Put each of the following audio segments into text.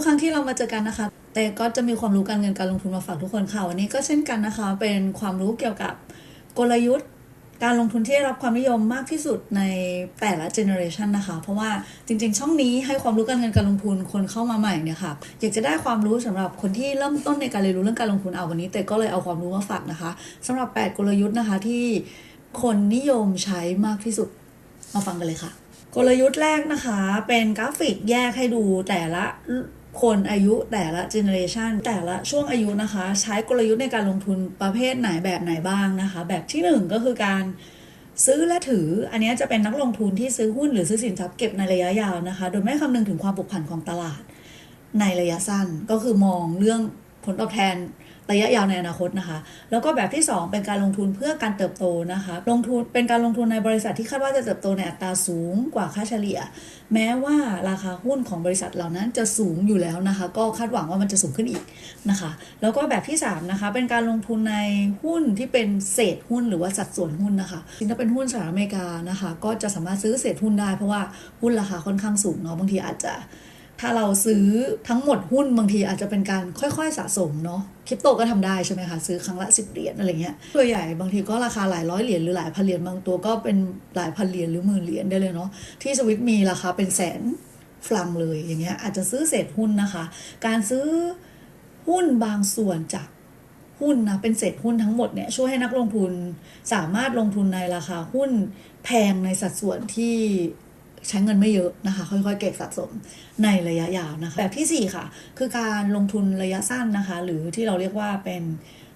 ทุกครั้งที่เรามาเจอกันนะคะ แต่ก็จะมีความรู้การเงินการลงทุนมาฝากทุกคนค่ะ วันนี้ก็เช่นกันนะคะ เป็นความรู้เกี่ยวกับกลยุทธ์ การลงทุนที่ได้รับความนิยมมากที่สุดในแต่ละเจเนอเรชันนะคะ เพราะว่าจริง ๆ ช่องนี้ให้ความรู้การเงินการลงทุนคนเข้ามาใหม่เนี่ยค่ะ อยากจะได้ความรู้สำหรับคนที่เริ่มต้นในการเรียนรู้เรื่องการลงทุนเอาวันนี้ แต่ก็เลยเอาความรู้มาฝากนะคะสำหรับ 8 กลยุทธ์นะคะที่คนนิยมใช้มากที่สุด มาฟังกันเลยค่ะ กลยุทธ์แรกนะคะ เป็นกราฟิกแยกให้ดูแต่ละ คนอายุแต่ละเจเนอเรชันแต่ละช่วงอายุนะคะ ใช้กลยุทธ์ในการลงทุนประเภทไหนแบบไหนบ้างนะคะ แบบที่หนึ่งก็คือการซื้อและถือ อันนี้จะเป็นนักลงทุนที่ซื้อหุ้นหรือซื้อสินทรัพย์เก็บในระยะยาวนะคะ โดยไม่คำนึงถึงความผูกพันของตลาดในระยะสั้นก็คือมองเรื่อง ผลตอบแทนระยะยาวในอนาคตนะคะ แล้วก็แบบที่ 2 เป็นการลงทุนเพื่อการเติบโตนะคะ ลงทุนเป็นการลงทุนในบริษัทที่คาดว่าจะเติบโตในอัตราสูงกว่าค่าเฉลี่ย แม้ว่าราคาหุ้นของบริษัทเหล่านั้นจะสูงอยู่แล้วนะคะ ก็คาดหวังว่ามันจะสูงขึ้นอีกนะคะ แล้วก็แบบที่3นะคะ เป็นการลงทุนในหุ้นที่เป็นเศษหุ้นหรือว่าสัดส่วนหุ้นนะคะถ้าเป็นหุ้นสหรัฐอเมริกานะคะ ก็จะสามารถซื้อเศษหุ้นได้เพราะว่าหุ้นราคาค่อนข้างสูงเนาะ บางทีอาจจะ ถ้าเราซื้อทั้งหมดหุ้นบางทีอาจจะเป็นการค่อยๆสะสมเนาะคริปโตก็ทำได้ใช่ไหมคะ ซื้อครั้งละ 10 เหรียญอะไรเงี้ยตัวใหญ่บางทีก็ราคาหลายร้อยเหรียญหรือหลายพันเหรียญบางตัวก็เป็นหลายพันเหรียญหรือหมื่นเหรียญได้เลยเนาะที่สวิตมีราคาเป็นแสนฟลังเลยอย่างเงี้ยอาจจะซื้อเศษหุ้นนะคะ การซื้อหุ้นบางส่วนจากหุ้นนะเป็นเศษหุ้นทั้งหมดเนี่ยช่วยให้นักลงทุนสามารถลงทุนในราคาหุ้นแพงในสัดส่วนที่ ใช้เงินไม่เยอะนะคะ ค่อยๆ เก็บสะสมในระยะยาวนะคะ แบบที่ 4 ค่ะ คือการลงทุนระยะสั้นนะคะ หรือที่เราเรียกว่าเป็น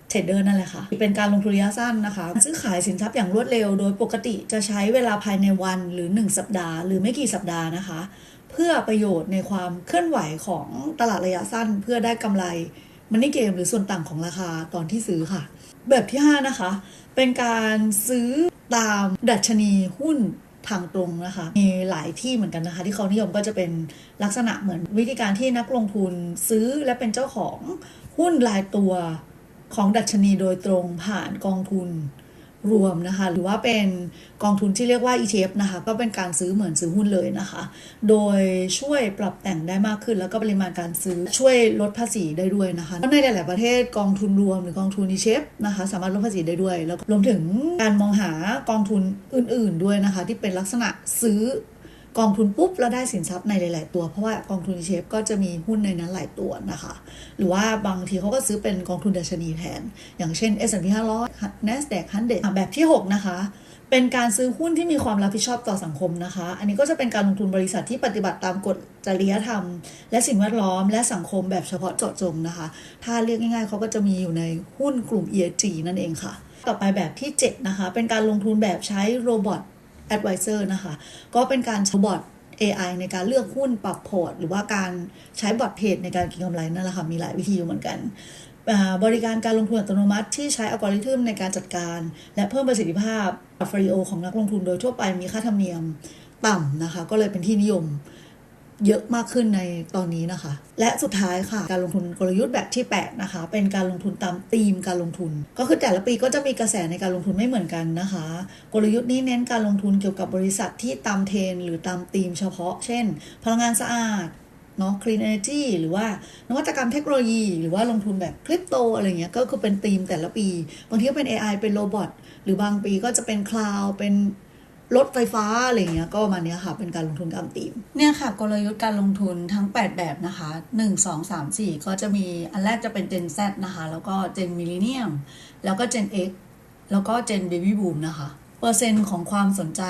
เทรดเดอร์นั่นแหละค่ะ เป็นการลงทุนระยะสั้นนะคะ ซื้อขายสินทรัพย์อย่างรวดเร็ว โดยปกติจะใช้เวลาภายในวันหรือ 1 สัปดาห์ หรือไม่กี่สัปดาห์นะคะ เพื่อประโยชน์ในความเคลื่อนไหวของตลาดระยะสั้น เพื่อได้กำไรมันนี่เกมหรือส่วนต่างของราคาตอนที่ซื้อค่ะ แบบที่ 5 นะคะ เป็นการซื้อตามดัชนีหุ้น ทางตรงนะคะ มีหลายที่เหมือนกันนะคะ ที่เขานิยมก็จะเป็นลักษณะเหมือนวิธีการที่นักลงทุนซื้อและเป็นเจ้าของหุ้นรายตัวของดัชนีโดยตรงผ่านกองทุน รวมนะคะ หรือว่าเป็นกองทุนที่เรียกว่า ETF นะคะ ก็เป็นการซื้อเหมือนซื้อหุ้นเลยนะคะ โดยช่วยปรับแต่งได้มากขึ้น แล้วก็ปริมาณการซื้อช่วยลดภาษีได้ด้วยนะคะในหลาย ๆ ประเทศกองทุนรวมหรือกองทุน ETF นะคะ สามารถลดภาษีได้ด้วย แล้วรวมถึงการมองหากองทุนอื่น ๆ ด้วยนะคะ ที่เป็นลักษณะซื้อ กองทุนปุ๊บแล้วได้สินทรัพย์ในหลาย ๆ ตัว เพราะว่ากองทุน ETF ก็จะมีหุ้นในนั้นหลายตัวนะคะ หรือว่าบางทีเขาก็ซื้อเป็นกองทุนดัชนีแทน อย่างเช่น S&P 500 NASDAQ 100แบบที่ 6 นะคะเป็นการซื้อหุ้นที่มีความรับผิดชอบต่อสังคมนะคะ อันนี้ก็จะเป็นการลงทุนบริษัทที่ปฏิบัติตามกฎจริยธรรม และสิ่งแวดล้อมและสังคมแบบเฉพาะเจาะจงนะคะ ถ้าเรียกง่ายๆเขาก็จะมีอยู่ในหุ้นกลุ่ม ESG นั่นเองค่ะ ต่อไปแบบที่ 7 นะคะ เป็นการลงทุนแบบใช้โรบอท Advisor นะคะ ก็เป็นการใช้บอท AI ในการเลือกหุ้นปรับพอร์ต หรือว่าการใช้บอทเทรดในการเก็งกำไรนั่นแหละค่ะมีหลายวิธีอยู่เหมือนกัน บริการการลงทุนอัตโนมัติที่ใช้อัลกอริทึมในการจัดการ และเพิ่มประสิทธิภาพพอร์ตโฟลิโอของนักลงทุนโดยทั่วไปมีค่าธรรมเนียมต่ำนะคะ ก็เลยเป็นที่นิยม เยอะมากขึ้นในตอนนี้นะคะ และสุดท้ายค่ะ การลงทุนกลยุทธ์แบบที่ 8 นะคะ เป็นการลงทุนตามธีมการลงทุน ก็คือแต่ละปีก็จะมีกระแสในการลงทุนไม่เหมือนกันนะคะ กลยุทธ์นี้เน้นการลงทุนเกี่ยวกับบริษัทที่ตามเทรนหรือตามธีมเฉพาะ เช่น พลังงานสะอาดเนาะ clean energy หรือว่านวัตกรรมเทคโนโลยี หรือว่าลงทุนแบบคริปโตอะไรเงี้ย ก็คือเป็นธีมแต่ละปี บางทีก็เป็น AI เป็นโรบอท หรือบางปีก็จะเป็นคลาวเป็น รถไฟฟ้าอะไรเงี้ยก็มาเนี้ยค่ะ เป็นการลงทุนตามธีม เนี่ยค่ะ กลยุทธ์การลงทุนทั้ง 8 แบบนะคะ 1 2 3 4 ก็จะมีอันแรกจะเป็น Gen Z นะคะ แล้วก็ Gen Millennium แล้วก็ Gen X แล้วก็ Gen Baby Boom นะคะ เปอร์เซ็นต์ของความสนใจ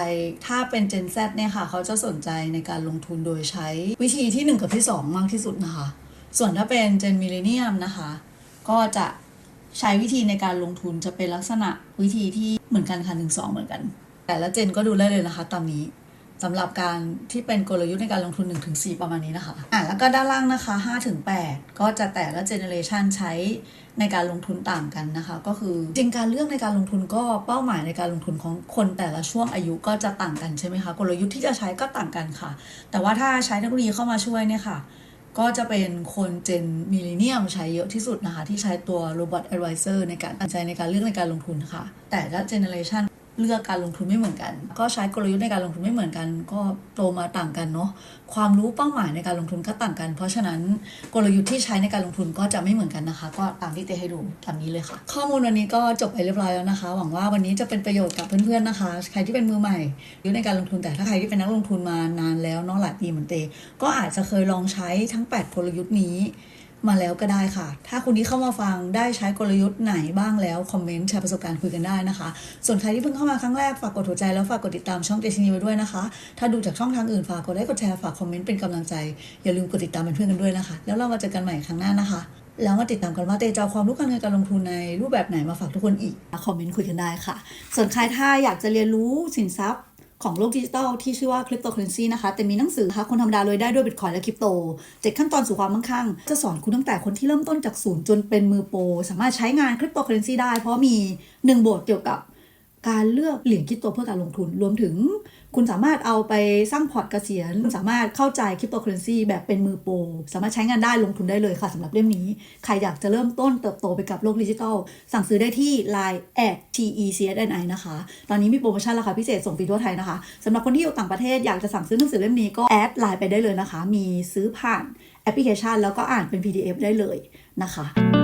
ถ้าเป็น Gen Z เนี่ยค่ะ เขาจะสนใจในการลงทุนโดยใช้วิธีที่ 1 กับที่ 2 มากที่สุดนะคะ ส่วนถ้าเป็น Gen Millennium นะคะ ก็จะใช้วิธีในการลงทุนจะเป็นลักษณะวิธีที่เหมือนกันค่ะหนึ่งสองเหมือนกัน แต่ละเจนก็ดูได้เลยนะคะ ตามนี้สำหรับการที่เป็นกลยุทธ์ในการลงทุน 1-4 ประมาณนี้นะคะอะแล้วก็ด้านล่างนะคะ 5-8 ก็จะแต่ละเจเนอเรชันใช้ในการลงทุนต่างกันนะคะ ก็คือจริงการเลือกในการลงทุนก็เป้าหมายในการลงทุนของคนแต่ละช่วงอายุก็จะต่างกันใช่ไหมคะกลยุทธ์ที่จะใช้ก็ต่างกันค่ะ แต่ว่าถ้าใช้เทคโนโลยีเข้ามาช่วยเนี่ยค่ะ ก็จะเป็นคนเจนมิลเลนเนียมใช้เยอะที่สุดนะคะ ที่ใช้ตัว Robot Advisor ในการตัดใจในการเลือกในการลงทุนค่ะ แต่ละเจเนอเรชัน เลือกการลงทุนไม่เหมือนกัน ก็ใช้กลยุทธ์ในการลงทุนไม่เหมือนกัน ก็โตมาต่างกันเนาะความรู้เป้าหมายในการลงทุนก็ต่างกัน เพราะฉะนั้นกลยุทธ์ที่ใช้ในการลงทุนก็จะไม่เหมือนกันนะคะ ก็ตามที่เตให้ดูตามนี้เลยค่ะ ข้อมูลวันนี้ก็จบไปเรียบร้อยแล้วนะคะ หวังว่าวันนี้จะเป็นประโยชน์กับเพื่อนๆนะคะ ใครที่เป็นมือใหม่หรือในการลงทุนแต่ถ้าใครที่เป็นนักลงทุนมานานแล้วเนาะหลายปีเหมือนเตก็อาจจะเคยลองใช้ทั้ง 8 กลยุทธ์นี้ มาแล้วก็ได้ค่ะ ถ้าคุณที่เข้ามาฟังได้ใช้กลยุทธ์ไหนบ้างแล้ว คอมเมนต์แชร์ประสบการณ์คุยกันได้นะคะ ส่วนใครที่เพิ่งเข้ามาครั้งแรกฝากกดหัวใจแล้วฝากกดติดตามช่องเจชินีไว้ด้วยนะคะ ถ้าดูจากช่องทางอื่นฝากกดไลค์กดแชร์ฝากคอมเมนต์เป็นกำลังใจ อย่าลืมกดติดตามเป็นเพื่อนกันด้วยนะคะ แล้วเรามาเจอกันใหม่ครั้งหน้านะคะแล้วมาติดตามกันว่าเตจะเอาความรู้การเงินการลงทุนในรูปแบบไหนมาฝากทุกคนอีกคอมเมนต์คุยกันได้ค่ะ ส่วนใครถ้าอยากจะเรียนรู้สินทรัพย์ ของโลกดิจิตอลที่ชื่อว่าคริปโตเคอเรนซีนะคะ แต่มีหนังสือคะคนธรรมดาเลยได้ด้วยบิตคอยและคริปโตเจ็ดขั้นตอนสู่ความมั่งคั่ง จะสอนคุณตั้งแต่คนที่เริ่มต้นจากศูนย์จนเป็นมือโปร สามารถใช้งานคริปโตเคอเรนซีได้ เพราะมีหนึ่งบทเกี่ยวกับ การเลือกเหรียญคริปโตเพื่อการลงทุน รวมถึง คุณสามารถเอาไปสร้างพอร์ตเกษียณ สามารถเข้าใจคริปโตเคอเรนซีแบบเป็นมือโปร สามารถใช้งานได้ลงทุนได้เลยค่ะสำหรับเล่มนี้ ใครอยากจะเริ่มต้นเติบโตไปกับโลกดิจิทัล สั่งซื้อได้ที่ Line at TECSNI นะคะ ตอนนี้มีโปรโมชั่นราคาพิเศษส่งฟรีทั่วไทยนะคะสำหรับคนที่อยู่ต่างประเทศอยากจะสั่งซื้อหนังสือเล่มนี้ก็แอดไลน์ไปได้เลยนะคะ มีซื้อผ่านแอปพลิเคชัน แล้วก็อ่านเป็น PDF ได้เลยนะคะ